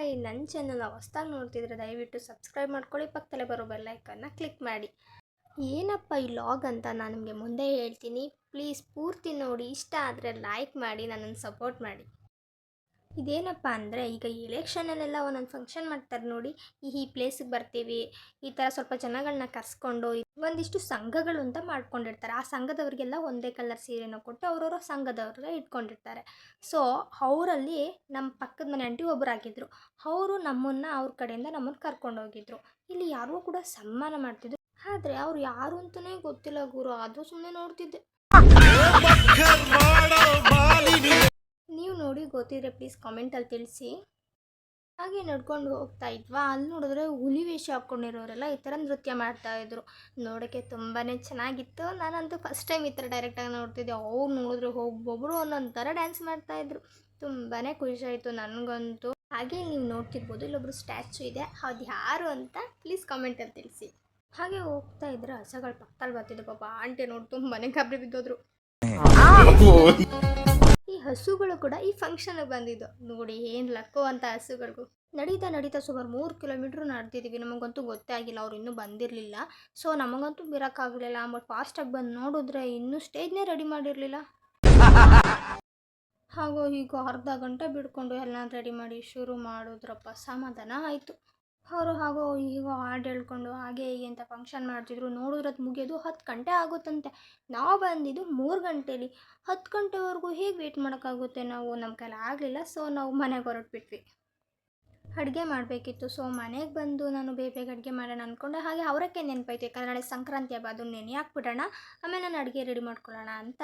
Hi ನನ್ನ channel ಹೊಸ್ದಾಗಿ ನೋಡ್ತಿದ್ರೆ ದಯವಿಟ್ಟು ಸಬ್ಸ್ಕ್ರೈಬ್ ಮಾಡ್ಕೊಳ್ಳಿ. ಪಕ್ಕದಲ್ಲೇ ಬರೋ ಬೆಲ್ಲೈಕನ್ನ ಕ್ಲಿಕ್ ಮಾಡಿ. ಏನಪ್ಪ ಈ ಲಾಗ್ ಅಂತ ನಾನು ನಿಮಗೆ ಮುಂದೆ ಹೇಳ್ತೀನಿ. ಪ್ಲೀಸ್ ಪೂರ್ತಿ ನೋಡಿ. ಇಷ್ಟ ಆದರೆ ಲೈಕ್ ಮಾಡಿ, ನನ್ನನ್ನು ಸಪೋರ್ಟ್ ಮಾಡಿ. ಇದೇನಪ್ಪ ಅಂದರೆ ಈಗ ಎಲೆಕ್ಷನಲ್ಲೆಲ್ಲ ಒಂದೊಂದು ಫಂಕ್ಷನ್ ಮಾಡ್ತಾರೆ ನೋಡಿ. ಈ ಈ ಪ್ಲೇಸಿಗೆ ಬರ್ತೀವಿ, ಈ ಥರ ಸ್ವಲ್ಪ ಜನಗಳನ್ನ ಕರ್ಸ್ಕೊಂಡು ಒಂದಿಷ್ಟು ಸಂಘಗಳು ಅಂತ ಮಾಡ್ಕೊಂಡಿರ್ತಾರೆ. ಆ ಸಂಘದವ್ರಿಗೆಲ್ಲ ಒಂದೇ ಕಲರ್ ಸೀರೆನ ಕೊಟ್ಟು ಅವರವರ ಸಂಘದವ್ರಿಗೆ ಇಟ್ಕೊಂಡಿರ್ತಾರೆ. ಸೊ ಅವರಲ್ಲಿ ನಮ್ಮ ಪಕ್ಕದ ಮನೆ ಆಂಟಿ ಒಬ್ಬರು ಆಗಿದ್ರು. ಅವರು ನಮ್ಮನ್ನು ಅವ್ರ ಕಡೆಯಿಂದ ನಮ್ಮನ್ನು ಕರ್ಕೊಂಡು ಹೋಗಿದ್ರು. ಇಲ್ಲಿ ಯಾರಿಗೂ ಕೂಡ ಸನ್ಮಾನ ಮಾಡ್ತಿದ್ರು. ಆದರೆ ಅವ್ರು ಯಾರು ಅಂತಲೇ ಗೊತ್ತಿಲ್ಲ ಗುರು. ಅದು ಸುಮ್ಮನೆ ನೋಡ್ತಿದ್ದೆ. ಗೊತ್ತಿದ್ರೆ ಪ್ಲೀಸ್ ಕಾಮೆಂಟಲ್ಲಿ ತಿಳಿಸಿ. ಹಾಗೆ ನಡ್ಕೊಂಡು ಹೋಗ್ತಾ ಇದ್ವಾ? ಅಲ್ಲಿ ನೋಡಿದ್ರೆ ಹುಲಿ ವೇಷ ಹಾಕ್ಕೊಂಡಿರೋರೆಲ್ಲ ಈ ಥರ ನೃತ್ಯ ಮಾಡ್ತಾ ಇದ್ರು. ನೋಡೋಕ್ಕೆ ತುಂಬಾ ಚೆನ್ನಾಗಿತ್ತು. ನಾನಂತೂ ಫಸ್ಟ್ ಟೈಮ್ ಈ ಥರ ಡೈರೆಕ್ಟಾಗಿ ನೋಡ್ತಿದ್ದೆ. ಅವ್ರು ನೋಡಿದ್ರೆ ಒಬ್ಬೊಬ್ಬರು ಒಂದೊಂದು ಥರ ಡ್ಯಾನ್ಸ್ ಮಾಡ್ತಾಯಿದ್ರು ತುಂಬಾ ಖುಷಿಯಾಯಿತು ಆಯಿತು ನನಗಂತೂ. ಹಾಗೆ ನೀವು ನೋಡ್ತಿರ್ಬೋದು ಇಲ್ಲೊಬ್ರು ಸ್ಟ್ಯಾಚು ಇದೆ. ಅದು ಯಾರು ಅಂತ ಪ್ಲೀಸ್ ಕಾಮೆಂಟಲ್ಲಿ ತಿಳಿಸಿ. ಹಾಗೆ ಹೋಗ್ತಾ ಇದ್ರೆ ಹಸಗಳು ಪಕ್ಕದಲ್ಲಿ ಬರ್ತಿದ್ದೆ ಪಾಪ ಆಂಟಿ ನೋಡಿ ತುಂಬಾ ಗಬ್ರಿ ಬಿದ್ದೋದ್ರು. ಹಸುಗಳು ಕೂಡ ಈ ಫಂಕ್ಷನ್ಗೆ ಬಂದಿದ್ದು. ನೋಡಿ ಏನು ಲಕ್ಕೋ ಅಂತ ಹಸುಗಳಿಗೂ. ನಡೀತಾ ನಡೀತಾ ಸುಮಾರು ಮೂರು ಕಿಲೋಮೀಟ್ರ್ ನಡೆದಿದ್ದೀವಿ. ನಮಗಂತೂ ಗೊತ್ತೇ ಆಗಿಲ್ಲ, ಅವ್ರು ಇನ್ನೂ ಬಂದಿರಲಿಲ್ಲ. ಸೊ ನಮಗಂತೂ ಬಿರೋಕ್ಕಾಗಲಿಲ್ಲ ಬಟ್ ಫಾಸ್ಟಾಗಿ ಬಂದು ನೋಡಿದ್ರೆ ಇನ್ನೂ ಸ್ಟೇಜ್ನೇ ರೆಡಿ ಮಾಡಿರಲಿಲ್ಲ. ಹಾಗೋ ಈಗ ಅರ್ಧ ಗಂಟೆ ಬಿಡ್ಕೊಂಡು ಎಲ್ಲ ರೆಡಿ ಮಾಡಿ ಶುರು ಮಾಡಿದ್ರಪ್ಪ, ಸಮಾಧಾನ ಆಯಿತು. ಅವರು ಹಾಗೋ ಹೀಗೋ ಹಾಡು ಹೇಳ್ಕೊಂಡು ಹಾಗೆ ಹೀಗೆ ಅಂತ ಫಂಕ್ಷನ್ ಮಾಡ್ತಿದ್ರು ನೋಡಿದ್ರದ್ದು ಮುಗಿಯೋದು ಹತ್ತು ಗಂಟೆ ಆಗುತ್ತಂತೆ. ನಾವು ಬಂದಿದ್ದು ಮೂರು ಗಂಟೇಲಿ. ಹತ್ತು ಗಂಟೆವರೆಗೂ ಹೇಗೆ ವೇಟ್ ಮಾಡೋಕ್ಕಾಗುತ್ತೆ ನಾವು? ನಮ್ಮ ಕೈಲಿ ಆಗಲಿಲ್ಲ ಸೊ ನಾವು ಮನೆಗೆ ಹೊರಟ್ಬಿಟ್ವಿ. ಅಡುಗೆ ಮಾಡಬೇಕಿತ್ತು ಸೊ ಮನೆಗೆ ಬಂದು ನಾನು ಬೇಗ ಬೇಗ ಅಡುಗೆ ಮಾಡೋಣ ಅಂದ್ಕೊಂಡೆ ಹಾಗೆ ಅವರಕ್ಕೆ ನೆನಪಾಯ್ತು, ಯಾಕಂದರೆ ನಾಳೆ ಸಂಕ್ರಾಂತಿ ಹಬ್ಬ, ಅದನ್ನು ನೆನೆ ಹಾಕ್ಬಿಡೋಣ, ಆಮೇಲೆ ನಾನು ಅಡುಗೆ ರೆಡಿ ಮಾಡ್ಕೊಳ್ಳೋಣ ಅಂತ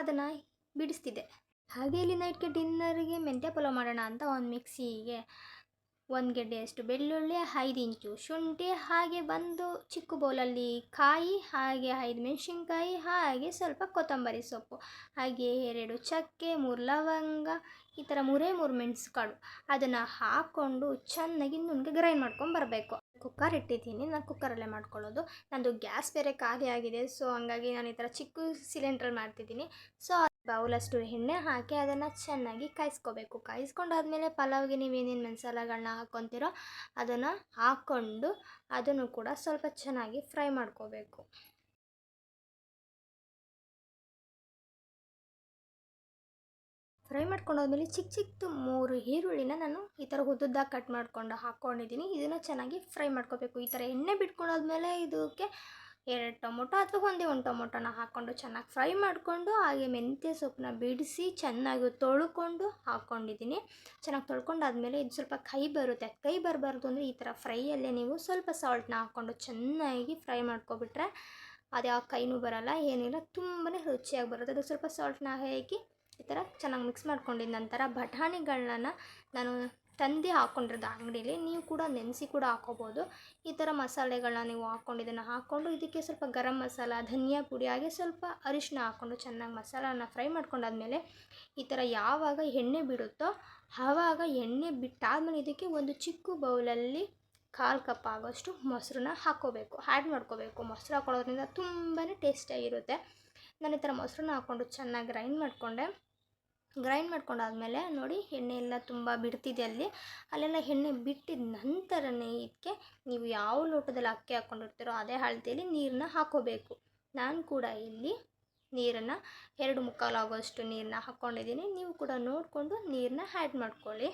ಅದನ್ನು ಬಿಡಿಸ್ತಿದ್ದೆ. ಹಾಗೆ ಇಲ್ಲಿ ನೈಟ್ಗೆ ಡಿನ್ನರ್ಗೆ ಮೆಂತ್ಯ ಪಲಾವ್ ಮಾಡೋಣ ಅಂತ ಒಂದು ಮಿಕ್ಸಿಗೆ ಒಂದು ಗೆಡ್ಡೆಯಷ್ಟು ಬೆಳ್ಳುಳ್ಳಿ ಐದು ಇಂಚು, ಶುಂಠಿ ಹಾಗೆ ಬಂದು ಚಿಕ್ಕ ಬೌಲಲ್ಲಿ ಕಾಯಿ, ಹಾಗೆ ಐದು ಮೆಣಸಿನ್ಕಾಯಿ, ಹಾಗೆ ಸ್ವಲ್ಪ ಕೊತ್ತಂಬರಿ ಸೊಪ್ಪು, ಹಾಗೆ ಎರಡು ಚಕ್ಕೆ, ಮೂರು ಲವಂಗ, ಈ ಥರ ಮೂರೇ ಮೂರು ಮೆಣಸು ಕಾಳು ಅದನ್ನು ಹಾಕ್ಕೊಂಡು ಚೆನ್ನಾಗಿ ನುಣ್ಣಗೆ ಗ್ರೈಂಡ್ ಮಾಡ್ಕೊಂಡು ಬರಬೇಕು. ಕುಕ್ಕರ್ ಇಟ್ಟಿದ್ದೀನಿ, ನಾನು ಕುಕ್ಕರಲ್ಲೇ ಮಾಡ್ಕೊಳ್ಳೋದು. ನಂದು ಗ್ಯಾಸ್ ಬೇರೆ ಖಾಲಿ ಆಗಿದೆ ಸೊ ಹಂಗಾಗಿ ನಾನು ಈ ಥರ ಚಿಕ್ಕ ಸಿಲಿಂಡ್ರಲ್ಲಿ ಮಾಡ್ತಿದ್ದೀನಿ. ಸೊ ಬೌಲಷ್ಟು ಎಣ್ಣೆ ಹಾಕಿ ಅದನ್ನು ಚೆನ್ನಾಗಿ ಕಾಯಿಸ್ಕೋಬೇಕು. ಕಾಯಿಸ್ಕೊಂಡಾದಮೇಲೆ ಪಲಾವ್ಗೆ ನೀವೇನೇನು ಮಸಾಲೆಗಳನ್ನ ಹಾಕ್ಕೊತೀರೋ ಅದನ್ನು ಹಾಕ್ಕೊಂಡು ಅದನ್ನು ಕೂಡ ಸ್ವಲ್ಪ ಚೆನ್ನಾಗಿ ಫ್ರೈ ಮಾಡ್ಕೋಬೇಕು. ಫ್ರೈ ಮಾಡ್ಕೊಂಡಾದ್ಮೇಲೆ ಚಿಕ್ಕ ಚಿಕ್ಕದು ಮೂರು ಈರುಳ್ಳಿನ ನಾನು ಈ ಥರ ಉದ್ದುದ್ದಾಗಿ ಕಟ್ ಮಾಡ್ಕೊಂಡು ಹಾಕ್ಕೊಂಡಿದ್ದೀನಿ. ಇದನ್ನು ಚೆನ್ನಾಗಿ ಫ್ರೈ ಮಾಡ್ಕೋಬೇಕು. ಈ ಥರ ಎಣ್ಣೆ ಬಿಟ್ಕೊಂಡಾದ್ಮೇಲೆ ಇದಕ್ಕೆ ಎರಡು ಟೊಮೊಟೊ ಅಥವಾ ಒಂದೇ ಒಂದು ಟೊಮೊಟೊನ ಹಾಕ್ಕೊಂಡು ಚೆನ್ನಾಗಿ ಫ್ರೈ ಮಾಡಿಕೊಂಡು ಹಾಗೆ ಮೆಂತ್ಯ ಸೊಪ್ಪನ್ನ ಬಿಡಿಸಿ ಚೆನ್ನಾಗಿ ತೊಳ್ಕೊಂಡು ಹಾಕ್ಕೊಂಡಿದ್ದೀನಿ ಚೆನ್ನಾಗಿ ತೊಳ್ಕೊಂಡಾದ್ಮೇಲೆ ಇದು ಸ್ವಲ್ಪ ಕೈ ಬರುತ್ತೆ. ಕೈ ಬರಬಾರ್ದು ಅಂದರೆ ಈ ಥರ ಫ್ರೈಯಲ್ಲೇ ನೀವು ಸ್ವಲ್ಪ ಸಾಲ್ಟ್ನ ಹಾಕ್ಕೊಂಡು ಚೆನ್ನಾಗಿ ಫ್ರೈ ಮಾಡ್ಕೊಬಿಟ್ರೆ ಅದು ಯಾವ ಕೈನೂ ಬರಲ್ಲ, ಏನಿಲ್ಲ ತುಂಬಾ ರುಚಿಯಾಗಿ ಬರುತ್ತೆ. ಅದು ಸ್ವಲ್ಪ ಸಾಲ್ಟ್ನ ಹಾಕಿ ಈ ಥರ ಚೆನ್ನಾಗಿ ಮಿಕ್ಸ್ ಮಾಡ್ಕೊಂಡಿದ್ದ ನಂತರ ಬಟಾಣಿಗಳನ್ನ ನಾನು ತಂದು ಹಾಕ್ಕೊಂಡಿರೋದು ಅಂಗಡೀಲಿ, ನೀವು ಕೂಡ ನೆನೆಸಿ ಕೂಡ ಹಾಕೋಬೋದು. ಈ ಥರ ಮಸಾಲೆಗಳನ್ನ ನೀವು ಹಾಕ್ಕೊಂಡಿದ್ದನ್ನು ಹಾಕ್ಕೊಂಡು ಇದಕ್ಕೆ ಸ್ವಲ್ಪ ಗರಂ ಮಸಾಲ, ಧನಿಯಾ ಪುಡಿ, ಹಾಗೆ ಸ್ವಲ್ಪ ಅರಿಶಿನ ಹಾಕ್ಕೊಂಡು ಚೆನ್ನಾಗಿ ಮಸಾಲನ ಫ್ರೈ ಮಾಡ್ಕೊಂಡಾದ್ಮೇಲೆ ಈ ಥರ ಯಾವಾಗ ಎಣ್ಣೆ ಬಿಡುತ್ತೋ ಆವಾಗ ಎಣ್ಣೆ ಬಿಟ್ಟಾದ್ಮೇಲೆ ಇದಕ್ಕೆ ಒಂದು ಚಿಕ್ಕ ಬೌಲಲ್ಲಿ ಕಾಲು ಕಪ್ ಆಗೋಷ್ಟು ಮೊಸರನ್ನ ಹಾಕ್ಕೋಬೇಕು ಆ್ಯಡ್ ಮಾಡ್ಕೋಬೇಕು. ಮೊಸರು ಹಾಕೊಳ್ಳೋದ್ರಿಂದ ತುಂಬಾ ಟೇಸ್ಟಿಯಾಗಿರುತ್ತೆ ನಾನು ಈ ಥರ ಮೊಸರನ್ನ ಹಾಕ್ಕೊಂಡು ಚೆನ್ನಾಗಿ ಗ್ರೈಂಡ್ ಮಾಡಿಕೊಂಡೆ. ಗ್ರೈಂಡ್ ಮಾಡ್ಕೊಂಡಾದ್ಮೇಲೆ ನೋಡಿ ಎಣ್ಣೆ ಎಲ್ಲ ತುಂಬ ಬಿಡ್ತಿದೆ ಅಲ್ಲಿ. ಅಲ್ಲೆಲ್ಲ ಎಣ್ಣೆ ಬಿಟ್ಟಿದ ನಂತರನೇ ಇದಕ್ಕೆ ನೀವು ಯಾವ ಲೋಟದಲ್ಲಿ ಅಕ್ಕಿ ಹಾಕ್ಕೊಂಡಿರ್ತೀರೋ ಅದೇ ಅಳತೆಯಲ್ಲಿ ನೀರನ್ನ ಹಾಕೋಬೇಕು. ನಾನು ಕೂಡ ಇಲ್ಲಿ ನೀರನ್ನು ಎರಡು ಮುಕ್ಕಾಲು ಆಗೋಷ್ಟು ನೀರನ್ನ ಹಾಕ್ಕೊಂಡಿದ್ದೀನಿ ನೀವು ಕೂಡ ನೋಡಿಕೊಂಡು ನೀರನ್ನ ಆ್ಯಡ್ ಮಾಡ್ಕೊಳ್ಳಿ.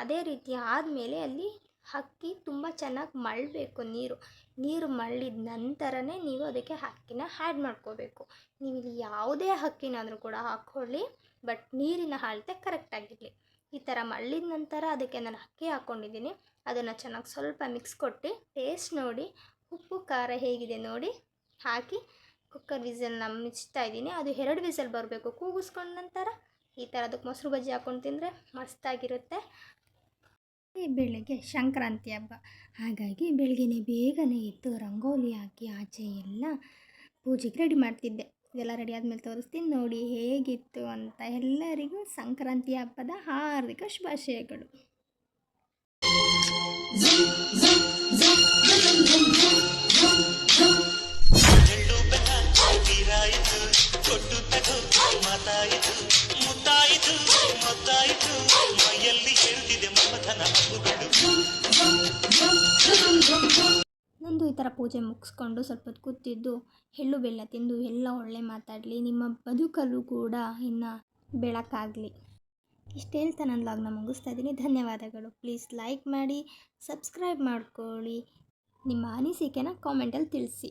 ಅದೇ ರೀತಿ ಆದಮೇಲೆ ಅಲ್ಲಿ ಅಕ್ಕಿ ತುಂಬ ಚೆನ್ನಾಗಿ ಮಳ್ಳಬೇಕು ನೀರು. ನೀರು ಮಳ್ಳಿದ ನಂತರನೇ ನೀವು ಅದಕ್ಕೆ ಅಕ್ಕಿನ ಆ್ಯಡ್ ಮಾಡ್ಕೋಬೇಕು. ನೀವು ಇಲ್ಲಿ ಯಾವುದೇ ಅಕ್ಕಿನಾದರೂ ಕೂಡ ಹಾಕ್ಕೊಳ್ಳಿ ಬಟ್ ನೀರಿನ ಅಳತೆ ಕರೆಕ್ಟಾಗಿರಲಿ ಈ ಥರ ಮಳ್ಳಿದ ನಂತರ ಅದಕ್ಕೆ ನಾನು ಅಕ್ಕಿ ಹಾಕ್ಕೊಂಡಿದ್ದೀನಿ ಅದನ್ನು ಚೆನ್ನಾಗಿ ಸ್ವಲ್ಪ ಮಿಕ್ಸ್ ಕೊಟ್ಟು ಟೇಸ್ಟ್ ನೋಡಿ, ಉಪ್ಪು, ಖಾರ ಹೇಗಿದೆ ನೋಡಿ ಹಾಕಿ ಕುಕ್ಕರ್ ವಿಸಲ್ನ ಮಿಚ್ತಾ ಇದ್ದೀನಿ. ಅದು ಎರಡು ವಿಸಲ್ ಬರಬೇಕು. ಕೂಗಿಸ್ಕೊಂಡ ನಂತರ ಈ ಥರ ಅದಕ್ಕೆ ಮೊಸರು ಬಜ್ಜಿ ಹಾಕ್ಕೊಂಡು ತಿಂದರೆ ಮಸ್ತಾಗಿರುತ್ತೆ. ಈ ಬೆಳಗ್ಗೆ ಸಂಕ್ರಾಂತಿ ಹಬ್ಬ. ಹಾಗಾಗಿ ಬೆಳಗ್ಗೆನೆ ಬೇಗನೆ ಎದ್ದು ರಂಗೋಲಿ ಹಾಕಿ ಆಚೆ ಎಲ್ಲ ಪೂಜೆಗೆ ರೆಡಿ ಮಾಡ್ತಿದ್ದೆ. ಇದೆಲ್ಲ ರೆಡಿ ಆದಮೇಲೆ ತೋರಿಸ್ತೀನಿ ನೋಡಿ ಹೇಗಿತ್ತು ಅಂತ ಎಲ್ಲರಿಗೂ ಸಂಕ್ರಾಂತಿ ಹಬ್ಬದ ಹಾರ್ದಿಕ ಶುಭಾಶಯಗಳು ಮಾತಾಯಿತು ಥರ ಪೂಜೆ ಮುಗಿಸ್ಕೊಂಡು ಸ್ವಲ್ಪ ಹೊತ್ತು ಕೂತಿದ್ದು ಎಳ್ಳು ಬೆಲ್ಲ ತಿಂದು ಎಲ್ಲ ಒಳ್ಳೆ ಮಾತಾಡಲಿ. ನಿಮ್ಮ ಬದುಕಲ್ಲೂ ಕೂಡ ಇನ್ನು ಬೆಳಕಾಗಲಿ. ಇಷ್ಟು ಹೇಳ್ತಾ ನನ್ನ ಲಾಗ್ನ ಮುಗಿಸ್ತಾ ಇದ್ದೀನಿ. ಧನ್ಯವಾದಗಳು. ಪ್ಲೀಸ್ ಲೈಕ್ ಮಾಡಿ ಸಬ್ಸ್ಕ್ರೈಬ್ ಮಾಡ್ಕೊಳ್ಳಿ. ನಿಮ್ಮ ಅನಿಸಿಕೆನ ಕಾಮೆಂಟಲ್ಲಿ ತಿಳಿಸಿ.